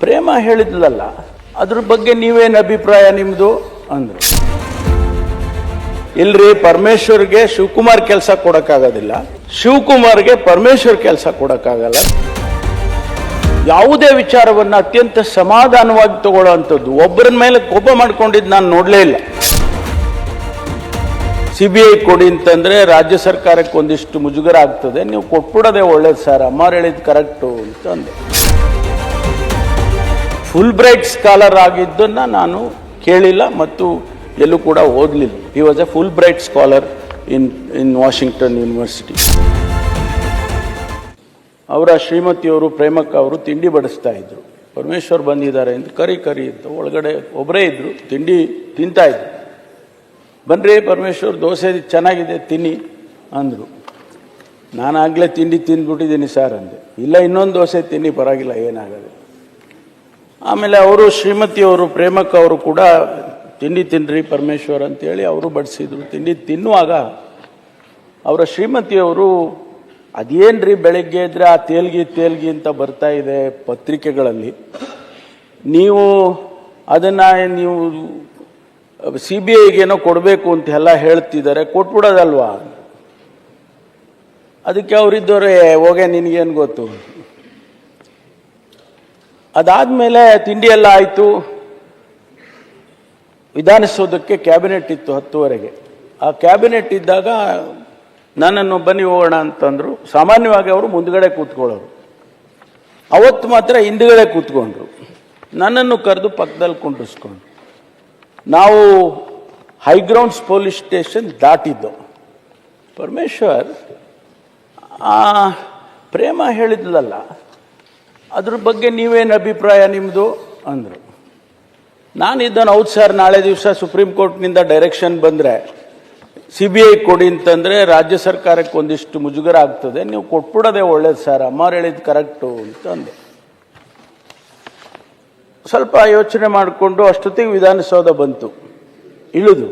ಪ್ರೇಮ ಹೇಳಿದ್ಲಲ್ಲ, ಅದ್ರ ಬಗ್ಗೆ ನೀವೇನು ಅಭಿಪ್ರಾಯ ನಿಮ್ಮದು ಅಂದರು. ಇಲ್ರಿ, ಪರಮೇಶ್ವರ್ಗೆ ಶಿವಕುಮಾರ್ ಕೆಲಸ ಕೊಡಕ್ಕಾಗೋದಿಲ್ಲ. ಶಿವಕುಮಾರ್ಗೆ ಪರಮೇಶ್ವರ್ ಕೆಲಸ ಕೊಡೋಕ್ಕಾಗಲ್ಲ. ಯಾವುದೇ ವಿಚಾರವನ್ನ ಅತ್ಯಂತ ಸಮಾಧಾನವಾಗಿ ತಗೊಳ್ಳೋ ಅಂಥದ್ದು, ಒಬ್ಬರ ಮೇಲೆ ಕೋಪ ಮಾಡ್ಕೊಂಡಿದ್ದು ನಾನು ನೋಡಲೇ ಇಲ್ಲ. ಸಿ ಬಿ ಐ ಕೊಡಿ ಅಂತಂದರೆ ರಾಜ್ಯ ಸರ್ಕಾರಕ್ಕೆ ಒಂದಿಷ್ಟು ಮುಜುಗರ ಆಗ್ತದೆ, ನೀವು ಕೊಟ್ಬಿಡೋದೇ ಒಳ್ಳೇದು ಸರ್ ಅಮ್ಮ ಹೇಳಿದ್ದು ಕರೆಕ್ಟು ಅಂತ ಅಂದೆ ಫುಲ್ ಬ್ರೈಟ್ ಸ್ಕಾಲರ್ ಆಗಿದ್ದನ್ನು ನಾನು ಕೇಳಿಲ್ಲ ಮತ್ತು ಎಲ್ಲೂ ಕೂಡ ಓದಲಿಲ್ಲ. He was a Fulbright scholar in in Washington university ಅವರ ಶ್ರೀಮತಿಯವರು ಪ್ರೇಮಕ್ಕ ಅವರು ತಿಂಡಿ ಬಡಿಸ್ತಾ ಇದ್ರು. ಪರಮೇಶ್ವರ್ ಬಂದಿದ್ದಾರೆ ಅಂತ ಕರಿ ಕರಿ ಅಂತ ಒಳಗಡೆ ಒಬ್ಬರೇ ಇದ್ರು, ತಿಂಡಿ ತಿಂತಾ ಇದ್ರು. ಬನ್ರಿ ಪರಮೇಶ್ವರ್, ದೋಸೆ ಚೆನ್ನಾಗಿದೆ, ತಿನ್ನಿ, ಅಂದರು. ನಾನಾಗಲೇ ತಿಂಡಿ ತಿಂದ್ಬಿಟ್ಟಿದ್ದೀನಿ ಸರ್, ಅಂದೆ. ಇಲ್ಲ, ಇನ್ನೊಂದು ದೋಸೆ ತಿನ್ನಿ, ಪರವಾಗಿಲ್ಲ ಏನಾಗಲ್ಲ ಆಮೇಲೆ ಅವರು ಶ್ರೀಮತಿಯವರು ಪ್ರೇಮಕ್ಕ ಅವರು ಕೂಡ ತಿಂಡಿ ತಿನ್ರಿ ಪರಮೇಶ್ವರ್ ಅಂತೇಳಿ ಅವರು ಬಡಿಸಿದ್ರು. ತಿಂಡಿ ತಿನ್ನುವಾಗ ಅವರ ಶ್ರೀಮತಿಯವರು ಅದೇನ್ರಿ ಬೆಳಗ್ಗೆ ಇದ್ರೆ ಆ ತೇಲ್ಗಿ ತೇಲ್ಗಿ ಅಂತ ಬರ್ತಾ ಇದೆ ಪತ್ರಿಕೆಗಳಲ್ಲಿ. ನೀವು ಅದನ್ನು ನೀವು ಸಿ ಬಿ ಐಗೇನೋ ಕೊಡಬೇಕು ಅಂತ ಎಲ್ಲ ಹೇಳ್ತಿದ್ದಾರೆ, ಕೊಟ್ಬಿಡೋದಲ್ವಾ? ಅದಕ್ಕೆ ಅವರಿದ್ದವ್ರೆ, ಹೋಗೆ, ನಿನಗೇನು ಗೊತ್ತು? ಅದಾದ್ಮೇಲೆ ತಿಂಡಿ ಎಲ್ಲ ಆಯಿತು ವಿಧಾನಸೌಧಕ್ಕೆ ಕ್ಯಾಬಿನೆಟ್ ಇತ್ತು ಹತ್ತುವರೆಗೆ. ಆ ಕ್ಯಾಬಿನೆಟ್ ಇದ್ದಾಗ ನನ್ನನ್ನು ಬನ್ನಿ ಹೋಗೋಣ ಅಂತಂದರು. ಸಾಮಾನ್ಯವಾಗಿ ಅವರು ಮುಂದುಗಡೆ ಕೂತ್ಕೊಳ್ಳೋರು. ಅವತ್ತು ಮಾತ್ರ ಹಿಂದುಗಡೆ ಕೂತ್ಕೊಂಡ್ರು. ನನ್ನನ್ನು ಕರೆದು ಪಕ್ಕದಲ್ಲಿ ಕುಂಡಿಸ್ಕೊಂಡ್ರು ನಾವು ಹೈಗ್ರೌಂಡ್ಸ್ ಪೊಲೀಸ್ ಸ್ಟೇಷನ್ ದಾಟಿದ್ದು. ಪರಮೇಶ್ವರ್ ಪ್ರೇಮ ಹೇಳಿದ್ಲಲ್ಲ ಅದ್ರ ಬಗ್ಗೆ ನೀವೇನು ಅಭಿಪ್ರಾಯ ನಿಮ್ಮದು ಅಂದರು. ನಾನು ಇದನ್ನು ಹೌದು ಸರ್, ನಾಳೆ ದಿವಸ ಸುಪ್ರೀಂ ಕೋರ್ಟ್ನಿಂದ ಡೈರೆಕ್ಷನ್ ಬಂದರೆ ಸಿ ಬಿ ಐ ಕೊಡಿ ಅಂತಂದರೆ ರಾಜ್ಯ ಸರ್ಕಾರಕ್ಕೆ ಒಂದಿಷ್ಟು ಮುಜುಗರ ಆಗ್ತದೆ ನೀವು ಕೊಟ್ಬಿಡೋದೇ ಒಳ್ಳೇದು ಸರ್ ಅಮ್ಮಾರು ಹೇಳಿದ್ದು ಕರೆಕ್ಟು ಅಂತ ಅಂದೆ ಸ್ವಲ್ಪ ಯೋಚನೆ ಮಾಡಿಕೊಂಡು ಅಷ್ಟೊತ್ತಿಗೆ ವಿಧಾನಸೌಧ ಬಂತು. ಇಳಿದು.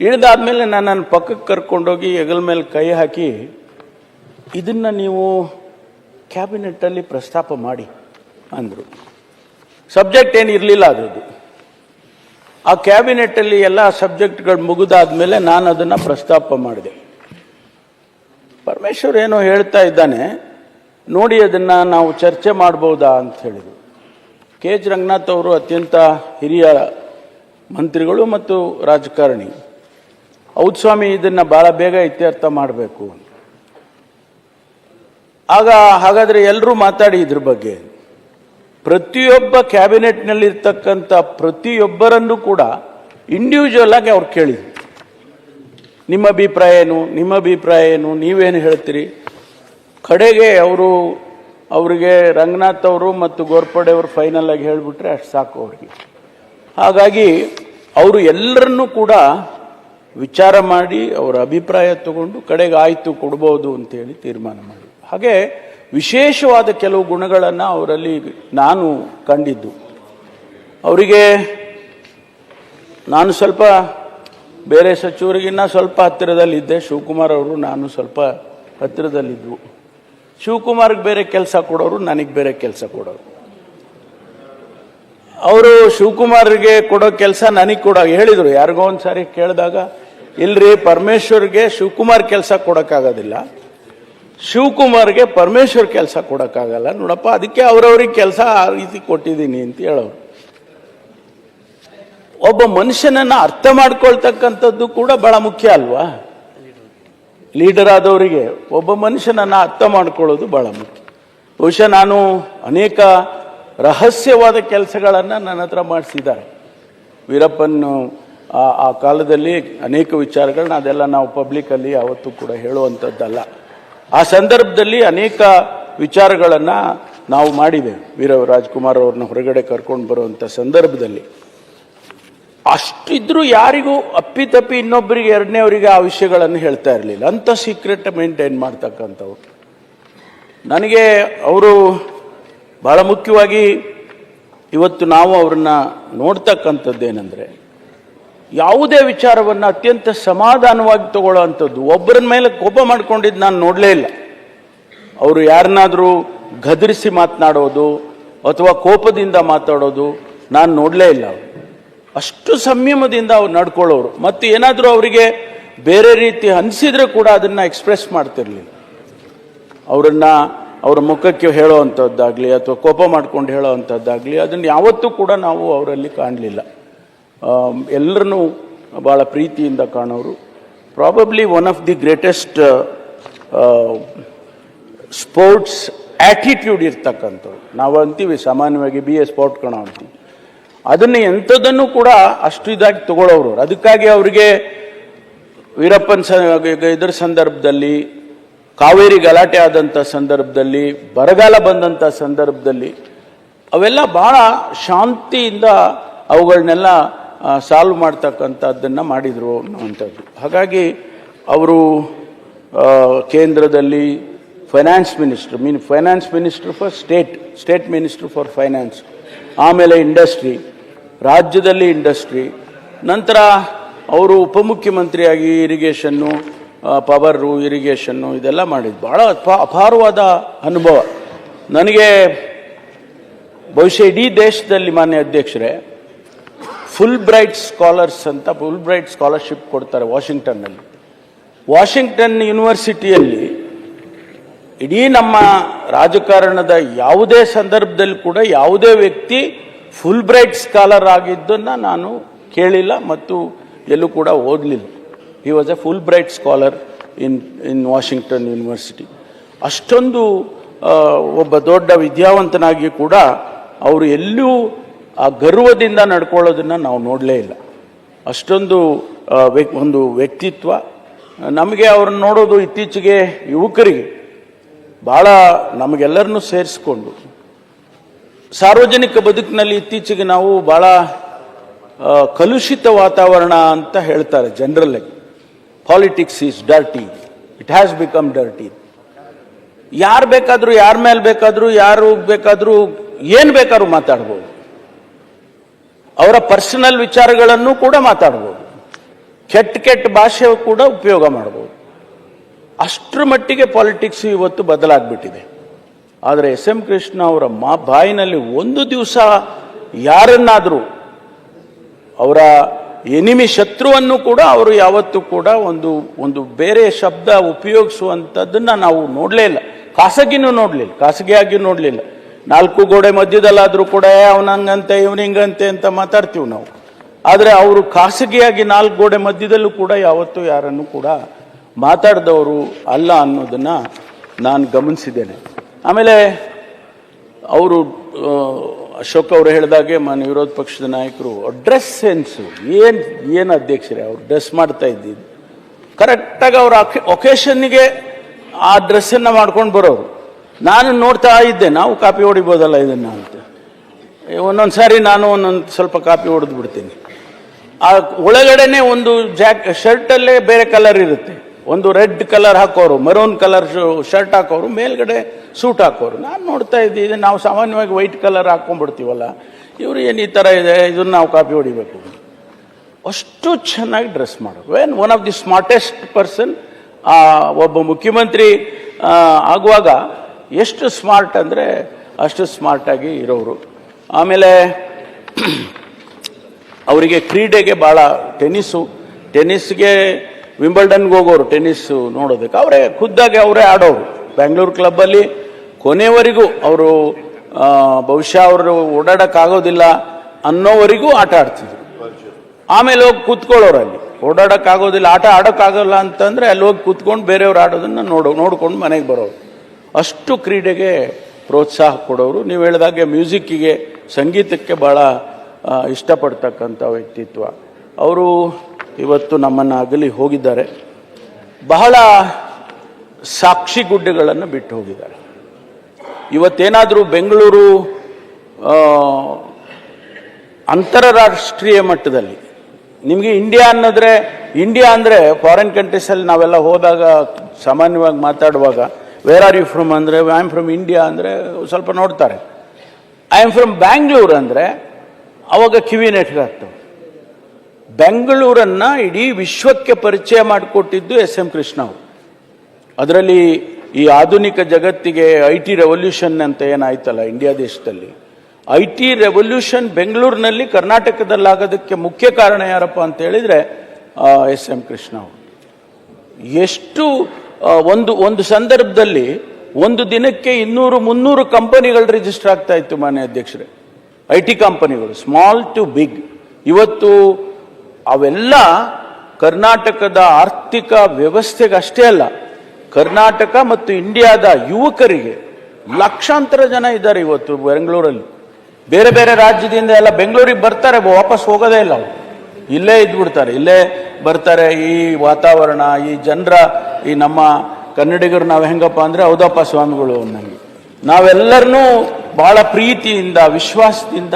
ಇಳಿದಾದ್ಮೇಲೆ ನಾನು ನನ್ನ ಪಕ್ಕಕ್ಕೆ ಕರ್ಕೊಂಡೋಗಿ ಹೆಗಲ ಮೇಲೆ ಕೈ ಹಾಕಿ, ಇದನ್ನು ನೀವು ಕ್ಯಾಬಿನೆಟ್ಟಲ್ಲಿ ಪ್ರಸ್ತಾಪ ಮಾಡಿ ಅಂದರು. ಸಬ್ಜೆಕ್ಟ್ ಏನು ಇರಲಿಲ್ಲ ಅದರದ್ದು. ಆ ಕ್ಯಾಬಿನೆಟ್ಟಲ್ಲಿ ಎಲ್ಲ ಸಬ್ಜೆಕ್ಟ್ಗಳು ಮುಗಿದಾದ್ಮೇಲೆ ನಾನು ಅದನ್ನು ಪ್ರಸ್ತಾಪ ಮಾಡಿದೆ. ಪರಮೇಶ್ವರ್ ಏನೋ ಹೇಳ್ತಾ ಇದ್ದಾನೆ, ನೋಡಿ ಅದನ್ನು ನಾವು ಚರ್ಚೆ ಮಾಡ್ಬೋದಾ ಅಂತ ಹೇಳಿದರು. ಕೆ. ಎಚ್. ರಂಗನಾಥ್ ಅವರು ಅತ್ಯಂತ ಹಿರಿಯ ಮಂತ್ರಿಗಳು ಮತ್ತು ರಾಜಕಾರಣಿ. ಔತ್ಸ್ವಾಮಿ ಸ್ವಾಮಿ, ಇದನ್ನು ಭಾಳ ಬೇಗ ಇತ್ಯರ್ಥ ಮಾಡಬೇಕು ಆಗ ಹಾಗಾದರೆ ಎಲ್ಲರೂ ಮಾತಾಡಿ ಇದ್ರ ಬಗ್ಗೆ. ಪ್ರತಿಯೊಬ್ಬ ಕ್ಯಾಬಿನೆಟ್ನಲ್ಲಿರ್ತಕ್ಕಂಥ ಪ್ರತಿಯೊಬ್ಬರನ್ನು ಕೂಡ ಇಂಡಿವಿಜುವಲ್ ಆಗಿ ಅವ್ರು ಕೇಳಿದ್ರು ನಿಮ್ಮ ಅಭಿಪ್ರಾಯ ಏನು? ನಿಮ್ಮ ಅಭಿಪ್ರಾಯ ಏನು? ನೀವೇನು ಹೇಳ್ತೀರಿ? ಕಡೆಗೆ ಅವರು, ಅವರಿಗೆ ರಂಗನಾಥ್ ಅವರು ಮತ್ತು ಗೋರ್ಪಡೆ ಅವರು ಫೈನಲ್ ಆಗಿ ಹೇಳಿಬಿಟ್ರೆ ಅಷ್ಟು ಸಾಕು ಅವರಿಗೆ. ಹಾಗಾಗಿ ಅವರು ಎಲ್ಲರನ್ನೂ ಕೂಡ ವಿಚಾರ ಮಾಡಿ ಅವರ ಅಭಿಪ್ರಾಯ ತಗೊಂಡು ಕಡೆಗೆ ಆಯಿತು ಕೊಡ್ಬೋದು ಅಂತೇಳಿ ತೀರ್ಮಾನ ಮಾಡಿ. ಹಾಗೆ ವಿಶೇಷವಾದ ಕೆಲವು ಗುಣಗಳನ್ನು ಅವರಲ್ಲಿ ನಾನು ಕಂಡಿದ್ದು. ಅವರಿಗೆ ನಾನು ಸ್ವಲ್ಪ ಬೇರೆ ಸಚಿವರಿಗಿನ್ನ ಸ್ವಲ್ಪ ಹತ್ತಿರದಲ್ಲಿದ್ದೆ. ಶಿವಕುಮಾರ್ ಅವರು ನಾನು ಸ್ವಲ್ಪ ಹತ್ತಿರದಲ್ಲಿದ್ದವು ಶಿವಕುಮಾರ್ಗೆ ಬೇರೆ ಕೆಲಸ ಕೊಡೋರು, ನನಗೆ ಬೇರೆ ಕೆಲಸ ಕೊಡೋರು. ಅವರು ಶಿವಕುಮಾರ್ಗೆ ಕೊಡೋ ಕೆಲಸ ನನಗೆ ಕೊಡೋ ಹೇಳಿದರು. ಯಾರಿಗೋ ಒಂದು ಸಾರಿ ಕೇಳಿದಾಗ, ಇಲ್ರಿ ಪರಮೇಶ್ವರ್ಗೆ ಶಿವಕುಮಾರ್ ಕೆಲಸ ಕೊಡೋಕ್ಕಾಗೋದಿಲ್ಲ. ಶಿವಕುಮಾರ್ಗೆ ಪರಮೇಶ್ವರ್ ಕೆಲಸ ಕೊಡೋಕ್ಕಾಗಲ್ಲ. ನೋಡಪ್ಪ, ಅದಕ್ಕೆ ಅವರವ್ರಿಗೆ ಕೆಲಸ ಆ ರೀತಿ ಕೊಟ್ಟಿದ್ದೀನಿ ಅಂತ ಹೇಳೋರು. ಒಬ್ಬ ಮನುಷ್ಯನನ್ನು ಅರ್ಥ ಮಾಡ್ಕೊಳ್ತಕ್ಕಂಥದ್ದು ಕೂಡ ಬಹಳ ಮುಖ್ಯ ಅಲ್ವಾ? ಲೀಡರ್ ಆದವರಿಗೆ ಒಬ್ಬ ಮನುಷ್ಯನನ್ನು ಅರ್ಥ ಮಾಡ್ಕೊಳ್ಳೋದು ಬಹಳ ಮುಖ್ಯ. ಬಹುಶಃ ನಾನು ಅನೇಕ ರಹಸ್ಯವಾದ ಕೆಲಸಗಳನ್ನು ನನ್ನ ಹತ್ರ ಮಾಡಿಸಿದ್ದಾರೆ. ವೀರಪ್ಪನ ಆ ಕಾಲದಲ್ಲಿ ಅನೇಕ ವಿಚಾರಗಳನ್ನ ಅದೆಲ್ಲ ನಾವು ಪಬ್ಲಿಕಲ್ಲಿ ಯಾವತ್ತೂ ಕೂಡ ಹೇಳುವಂಥದ್ದಲ್ಲ. ಆ ಸಂದರ್ಭದಲ್ಲಿ ಅನೇಕ ವಿಚಾರಗಳನ್ನು ನಾವು ಮಾಡಿದ್ದೇವೆ ವೀರ ರಾಜ್ಕುಮಾರ್ ಅವ್ರನ್ನ ಹೊರಗಡೆ ಕರ್ಕೊಂಡು ಬರುವಂಥ ಸಂದರ್ಭದಲ್ಲಿ. ಅಷ್ಟಿದ್ರೂ ಯಾರಿಗೂ ಅಪ್ಪಿತಪ್ಪಿ ಇನ್ನೊಬ್ಬರಿಗೆ ಎರಡನೇವರಿಗೆ ಆ ವಿಷಯಗಳನ್ನು ಹೇಳ್ತಾ ಇರಲಿಲ್ಲ. ಅಂಥ ಸೀಕ್ರೆಟ್ ಮೇಂಟೈನ್ ಮಾಡ್ತಕ್ಕಂಥವ್ರು. ನನಗೆ ಅವರು ಬಹಳ ಮುಖ್ಯವಾಗಿ ಇವತ್ತು ನಾವು ಅವ್ರನ್ನ ನೋಡ್ತಕ್ಕಂಥದ್ದೇನೆಂದರೆ ಯಾವುದೇ ವಿಚಾರವನ್ನು ಅತ್ಯಂತ ಸಮಾಧಾನವಾಗಿ ತಗೊಳ್ಳೋ ಅಂಥದ್ದು ಒಬ್ಬರ ಮೇಲೆ ಕೋಪ ಮಾಡ್ಕೊಂಡಿದ್ದು ನಾನು ನೋಡಲೇ ಇಲ್ಲ. ಅವರು ಯಾರನ್ನಾದರೂ ಗದರಿಸಿ ಮಾತನಾಡೋದು ಅಥವಾ ಕೋಪದಿಂದ ಮಾತಾಡೋದು ನಾನು ನೋಡಲೇ ಇಲ್ಲ. ಅವರು ಅಷ್ಟು ಸಂಯಮದಿಂದ ಅವ್ರು ನಡ್ಕೊಳ್ಳೋರು. ಮತ್ತು ಏನಾದರೂ ಅವರಿಗೆ ಬೇರೆ ರೀತಿ ಅನಿಸಿದ್ರೆ ಕೂಡ ಅದನ್ನು ಎಕ್ಸ್ಪ್ರೆಸ್ ಮಾಡ್ತಿರಲಿಲ್ಲ. ಅವರನ್ನು ಅವರ ಮುಖಕ್ಕೆ ಹೇಳೋವಂಥದ್ದಾಗಲಿ ಅಥವಾ ಕೋಪ ಮಾಡ್ಕೊಂಡು ಹೇಳೋವಂಥದ್ದಾಗಲಿ ಅದನ್ನು ಯಾವತ್ತೂ ಕೂಡ ನಾವು ಅವರಲ್ಲಿ ಕಾಣಲಿಲ್ಲ. ಎಲ್ಲರನ್ನೂ ಭಾಳ ಪ್ರೀತಿಯಿಂದ ಕಾಣೋರು. Probably one of the greatest sports attitude ಇರ್ತಕ್ಕಂಥವ್ರು. ನಾವು ಅಂತೀವಿ, ಸಾಮಾನ್ಯವಾಗಿ ಬಿ ಎ ಸ್ಪೋರ್ಟ್ ಕಣ ಅಂತೀವಿ. ಅದನ್ನು ಎಂಥದನ್ನು ಕೂಡ ಅಷ್ಟು ಇದಾಗಿ ತಗೊಳ್ಳೋರು. ಅದಕ್ಕಾಗಿ ಅವರಿಗೆ ವೀರಪ್ಪನ್ ಇದರ ಸಂದರ್ಭದಲ್ಲಿ, ಕಾವೇರಿ ಗಲಾಟೆ ಆದಂಥ ಸಂದರ್ಭದಲ್ಲಿ, ಬರಗಾಲ ಬಂದಂಥ ಸಂದರ್ಭದಲ್ಲಿ, ಅವೆಲ್ಲ ಭಾಳ ಶಾಂತಿಯಿಂದ ಅವುಗಳನ್ನೆಲ್ಲ ಸಾಲ್ವ್ ಮಾಡ್ತಕ್ಕಂಥದ್ದನ್ನು ಮಾಡಿದರು ಅನ್ನುವಂಥದ್ದು. ಹಾಗಾಗಿ ಅವರು ಕೇಂದ್ರದಲ್ಲಿ finance minister mean finance minister for state state minister for finance ಆಮೇಲೆ ಇಂಡಸ್ಟ್ರಿ ರಾಜ್ಯದಲ್ಲಿ ಇಂಡಸ್ಟ್ರಿ ನಂತರ ಅವರು ಉಪಮುಖ್ಯಮಂತ್ರಿಯಾಗಿ ಇರಿಗೇಷನ್ನು ಪವರು ಇರಿಗೇಷನ್ನು ಇದೆಲ್ಲ ಮಾಡಿದ್ದು ಭಾಳ ಅಪ, ಅಪಾರವಾದ ಅನುಭವ. ನನಗೆ, ಬಹುಶಃ ಇಡೀ ದೇಶದಲ್ಲಿ ಮಾನ್ಯ ಅಧ್ಯಕ್ಷರೇ ಫುಲ್ ಬ್ರೈಟ್ ಸ್ಕಾಲರ್ಸ್ ಅಂತ ಫುಲ್ ಬ್ರೈಟ್ ಸ್ಕಾಲರ್ಶಿಪ್ ಕೊಡ್ತಾರೆ ವಾಷಿಂಗ್ಟನ್ನಲ್ಲಿ ವಾಷಿಂಗ್ಟನ್ ಯೂನಿವರ್ಸಿಟಿಯಲ್ಲಿ ಇಡೀ ನಮ್ಮ ರಾಜಕಾರಣದ ಯಾವುದೇ ಸಂದರ್ಭದಲ್ಲಿ ಕೂಡ ಯಾವುದೇ ವ್ಯಕ್ತಿ ಫುಲ್ ಬ್ರೈಟ್ ಸ್ಕಾಲರ್ ಆಗಿದ್ದನ್ನು ನಾನು ಕೇಳಿಲ್ಲ ಮತ್ತು ಎಲ್ಲೂ ಕೂಡ ಓದಲಿಲ್ಲ. He was a Fulbright scholar in in Washington university ಅಷ್ಟೊಂದು ಒಬ್ಬ ದೊಡ್ಡ ವಿದ್ಯಾವಂತನಾಗಿ ಕೂಡ ಅವರು ಎಲ್ಲೂ ಆ ಗರ್ವದಿಂದ ನಡ್ಕೊಳ್ಳೋದನ್ನು ನಾವು ನೋಡಲೇ ಇಲ್ಲ. ಅಷ್ಟೊಂದು ಒಂದು ವ್ಯಕ್ತಿತ್ವ, ನಮಗೆ ಅವ್ರನ್ನ ನೋಡೋದು ಇತ್ತೀಚೆಗೆ ಯುವಕರಿಗೆ ಭಾಳ ನಮಗೆಲ್ಲರನ್ನೂ ಸೇರಿಸ್ಕೊಂಡು, ಸಾರ್ವಜನಿಕ ಬದುಕಿನಲ್ಲಿ ಇತ್ತೀಚೆಗೆ ನಾವು ಭಾಳ ಕಲುಷಿತ ವಾತಾವರಣ ಅಂತ ಹೇಳ್ತಾರೆ ಜನರಲ್ಲಾಗಿ politics is dirty it has become dirty ಯಾರು ಬೇಕಾದರೂ, ಯಾರ ಮೇಲೆ ಬೇಕಾದರೂ, ಯಾರು ಬೇಕಾದರೂ, ಏನು ಬೇಕಾದ್ರೂ ಮಾತಾಡ್ಬೋದು. ಅವರ ಪರ್ಸನಲ್ ವಿಚಾರಗಳನ್ನು ಕೂಡ ಮಾತಾಡ್ಬೋದು. ಕೆಟ್ಟ ಕೆಟ್ಟ ಭಾಷೆ ಕೂಡ ಉಪಯೋಗ ಮಾಡ್ಬೋದು. ಅಷ್ಟರ ಮಟ್ಟಿಗೆ ಪಾಲಿಟಿಕ್ಸ್ ಇವತ್ತು ಬದಲಾಗ್ಬಿಟ್ಟಿದೆ. ಆದರೆ ಎಸ್ ಎಂ ಕೃಷ್ಣ ಅವರ ಮಾ, ಬಾಯಿನಲ್ಲಿ ಒಂದು ದಿವಸ ಯಾರನ್ನಾದರೂ ಅವರ ಎನಿಮಿ ಶತ್ರುವನ್ನು ಕೂಡ ಅವರು ಯಾವತ್ತೂ ಕೂಡ ಒಂದು ಒಂದು ಬೇರೆ ಶಬ್ದ ಉಪಯೋಗಿಸುವಂಥದ್ದನ್ನು ನಾವು ನೋಡಲೇ ಇಲ್ಲ. ಖಾಸಗಿನೂ ನೋಡಲಿಲ್ಲ. ಖಾಸಗಿಯಾಗಿಯೂ ನೋಡಲಿಲ್ಲ. ನಾಲ್ಕು ಗೋಡೆ ಮಧ್ಯದಲ್ಲಾದರೂ ಕೂಡ ಅವನಂಗಂತೆ ಇವನಿಂಗಂತೆ ಅಂತ ಮಾತಾಡ್ತೀವಿ ನಾವು. ಆದರೆ ಅವರು ಖಾಸಗಿಯಾಗಿ ನಾಲ್ಕು ಗೋಡೆ ಮಧ್ಯದಲ್ಲೂ ಕೂಡ ಯಾವತ್ತೂ ಯಾರನ್ನು ಕೂಡ ಮಾತಾಡಿದವರು ಅಲ್ಲ ಅನ್ನೋದನ್ನು ನಾನು ಗಮನಿಸಿದ್ದೇನೆ. ಆಮೇಲೆ ಅವರು ಅಶೋಕ್ ಅವರು ಹೇಳಿದಾಗೆ ಮಾನ್ಯ ವಿರೋಧ ಪಕ್ಷದ ನಾಯಕರು, ಡ್ರೆಸ್ ಸೆನ್ಸು, ಏನು ಏನು ಅಧ್ಯಕ್ಷರೇ ಅವ್ರು ಡ್ರೆಸ್ ಮಾಡ್ತಾ ಇದ್ದಿದ್ದು ಕರೆಕ್ಟಾಗಿ ಅವರು ಒಕೇಶನ್ನಿಗೆ ಆ ಡ್ರೆಸ್ಸನ್ನು ಮಾಡ್ಕೊಂಡು ಬರೋರು. ನಾನು ನೋಡ್ತಾ ಇದ್ದೆ, ನಾವು ಕಾಪಿ ಹೊಡಿಬೋದಲ್ಲ ಇದನ್ನು ಅಂತ. ಒಂದೊಂದು ಸಾರಿ ನಾನು ಒಂದೊಂದು ಸ್ವಲ್ಪ ಕಾಪಿ ಹೊಡೆದು ಬಿಡ್ತೀನಿ. ಆ ಒಳಗಡೆನೆ ಒಂದು ಜಾಕ್, ಶರ್ಟಲ್ಲೇ ಬೇರೆ ಕಲರ್ ಇರುತ್ತೆ. ಒಂದು ರೆಡ್ ಕಲರ್ ಹಾಕೋರು ಮರೂನ್ ಕಲರ್ ಶರ್ಟ್ ಹಾಕೋರು, ಮೇಲ್ಗಡೆ ಸೂಟ್ ಹಾಕೋರು. ನಾನು ನೋಡ್ತಾ ಇದ್ದೀನಿ ನಾವು ಸಾಮಾನ್ಯವಾಗಿ ವೈಟ್ ಕಲರ್ ಹಾಕೊಂಡ್ಬಿಡ್ತೀವಲ್ಲ, ಇವರು ಏನು ಈ ಥರ ಇದೆ, ಇದನ್ನು ನಾವು ಕಾಪಿ ಹೊಡಿಬೇಕು ಅಷ್ಟು ಚೆನ್ನಾಗಿ ಡ್ರೆಸ್ ಮಾಡೋದು when one of the smartest person ಒಬ್ಬ ಮುಖ್ಯಮಂತ್ರಿ ಆಗುವಾಗ ಎಷ್ಟು ಸ್ಮಾರ್ಟ್ ಅಂದರೆ ಅಷ್ಟು ಸ್ಮಾರ್ಟಾಗಿ ಇರೋರು. ಆಮೇಲೆ ಅವರಿಗೆ ಕ್ರೀಡೆಗೆ ಭಾಳ ಟೆನ್ನಿಸ್ಸು ಟೆನ್ನಿಸ್ಗೆ ವಿಂಬಲ್ಡನ್ಗೆ ಹೋಗೋರು ಟೆನ್ನಿಸ್ ನೋಡೋದಕ್ಕೆ ಅವರೇ, ಖುದ್ದಾಗಿ ಅವರೇ ಆಡೋರು. ಬ್ಯಾಂಗ್ಳೂರು ಕ್ಲಬ್ಬಲ್ಲಿ ಕೊನೆವರೆಗೂ ಅವರು ಬಹುಶಃ ಅವರು ಓಡಾಡೋಕ್ಕಾಗೋದಿಲ್ಲ ಅನ್ನೋವರೆಗೂ ಆಟ ಆಡ್ತಿದ್ರು. ಆಮೇಲೆ ಹೋಗಿ ಕೂತ್ಕೊಳ್ಳೋರು ಅಲ್ಲಿ. ಓಡಾಡೋಕ್ಕಾಗೋದಿಲ್ಲ, ಆಟ ಆಡೋಕ್ಕಾಗಲ್ಲ ಅಂತಂದರೆ ಅಲ್ಲಿ ಹೋಗಿ ಕೂತ್ಕೊಂಡು ಬೇರೆಯವ್ರು ಆಡೋದನ್ನು ನೋಡೋ, ನೋಡ್ಕೊಂಡು ಮನೆಗೆ ಬರೋರು. ಅಷ್ಟು ಕ್ರೀಡೆಗೆ ಪ್ರೋತ್ಸಾಹ ಕೊಡೋರು. ನೀವು ಹೇಳಿದಾಗೆ ಮ್ಯೂಸಿಕ್ಕಿಗೆ, ಸಂಗೀತಕ್ಕೆ ಭಾಳ ಇಷ್ಟಪಡ್ತಕ್ಕಂಥ ವ್ಯಕ್ತಿತ್ವ. ಅವರು ಇವತ್ತು ನಮ್ಮನ್ನು ಅಗಲಿ ಹೋಗಿದ್ದಾರೆ. ಬಹಳ ಸಾಕ್ಷಿ ಗುಡ್ಡೆಗಳನ್ನು ಬಿಟ್ಟು ಹೋಗಿದ್ದಾರೆ. ಇವತ್ತೇನಾದರೂ ಬೆಂಗಳೂರು ಅಂತರರಾಷ್ಟ್ರೀಯ ಮಟ್ಟದಲ್ಲಿ, ನಿಮಗೆ ಇಂಡಿಯಾ ಅನ್ನೋದ್ರೆ, ಇಂಡಿಯಾ ಅಂದರೆ ಫಾರಿನ್ ಕಂಟ್ರೀಸಲ್ಲಿ ನಾವೆಲ್ಲ ಹೋದಾಗ ಸಾಮಾನ್ಯವಾಗಿ ಮಾತಾಡುವಾಗ ವೇರ್ ಆರ್ ಯು ಫ್ರಮ್ ಅಂದರೆ ಐ ಆಮ್ ಫ್ರಮ್ ಇಂಡಿಯಾ ಅಂದರೆ, ಸ್ವಲ್ಪ ನೋಡ್ತಾರೆ. ಐ ಆಮ್ ಫ್ರಮ್ ಬ್ಯಾಂಗ್ಳೂರ್ ಅಂದರೆ, ಅವಾಗ ಕಿವಿ ನೆಟ್ಗಾಗ್ತವೆ ಬೆಂಗಳೂರನ್ನು ಇಡೀ ವಿಶ್ವಕ್ಕೆ ಪರಿಚಯ ಮಾಡಿಕೊಟ್ಟಿದ್ದು ಎಸ್ ಎಂ ಕೃಷ್ಣ ಅವರು. ಅದರಲ್ಲಿ ಈ ಆಧುನಿಕ ಜಗತ್ತಿಗೆ ಐ ಟಿ ರೆವಲ್ಯೂಷನ್ ಅಂತ ಏನಾಯ್ತಲ್ಲ ಇಂಡಿಯಾ ದೇಶದಲ್ಲಿ. ಐ ಟಿ ರೆವಲ್ಯೂಷನ್ ಬೆಂಗಳೂರಿನಲ್ಲಿ ಕರ್ನಾಟಕದಲ್ಲಾಗೋದಕ್ಕೆ ಮುಖ್ಯ ಕಾರಣ ಯಾರಪ್ಪ ಅಂತ ಹೇಳಿದರೆ ಎಸ್ ಎಂ ಕೃಷ್ಣ ಅವರು. ಎಷ್ಟು ಒಂದು ಒಂದು ಸಂದರ್ಭದಲ್ಲಿ ಒಂದು ದಿನಕ್ಕೆ ಇನ್ನೂರು, ಮುನ್ನೂರು ಕಂಪನಿಗಳು ರಿಜಿಸ್ಟರ್ ಆಗ್ತಾ ಇತ್ತು ಮಾನ್ಯ ಅಧ್ಯಕ್ಷರೇ. ಐ ಟಿ ಕಂಪನಿಗಳು ಸ್ಮಾಲ್ ಟು ಬಿಗ್ ಇವತ್ತು ಅವೆಲ್ಲ ಕರ್ನಾಟಕದ ಆರ್ಥಿಕ ವ್ಯವಸ್ಥೆಗೆ ಅಷ್ಟೇ ಅಲ್ಲ, ಕರ್ನಾಟಕ ಮತ್ತು ಇಂಡಿಯಾದ ಯುವಕರಿಗೆ ಲಕ್ಷಾಂತರ ಜನ ಇದ್ದಾರೆ ಇವತ್ತು ಬೆಂಗಳೂರಲ್ಲಿ. ಬೇರೆ ಬೇರೆ ರಾಜ್ಯದಿಂದ ಎಲ್ಲ ಬೆಂಗಳೂರಿಗೆ ಬರ್ತಾರೆ, ವಾಪಸ್ ಹೋಗೋದೇ ಇಲ್ಲ ಇಲ್ಲೇ ಇದ್ಬಿಡ್ತಾರೆ, ಇಲ್ಲೇ ಬರ್ತಾರೆ ಈ ವಾತಾವರಣ, ಈ ಜನರ ಈ ನಮ್ಮ ಕನ್ನಡಿಗರು ನಾವು ಹೆಂಗಪ್ಪ ಅಂದ್ರೆ ಹೌದಪ್ಪ ಸ್ವಾಮಿಗಳು ಅನ್ನಂಗೆ. ನಾವೆಲ್ಲರನ್ನೂ ಬಹಳ ಪ್ರೀತಿಯಿಂದ, ವಿಶ್ವಾಸದಿಂದ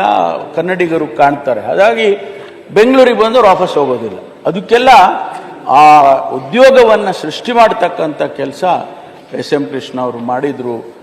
ಕನ್ನಡಿಗರು ಕಾಣ್ತಾರೆ. ಹಾಗಾಗಿ ಬೆಂಗಳೂರಿಗೆ ಬಂದು ವಾಪಸ್ ಹೋಗೋದಿಲ್ಲ. ಅದಕ್ಕೆಲ್ಲ ಆ ಉದ್ಯೋಗವನ್ನು ಸೃಷ್ಟಿ ಮಾಡ್ತಕ್ಕಂಥ ಕೆಲಸ ಎಸ್ ಎಂ ಕೃಷ್ಣ ಅವರು ಮಾಡಿದ್ರು.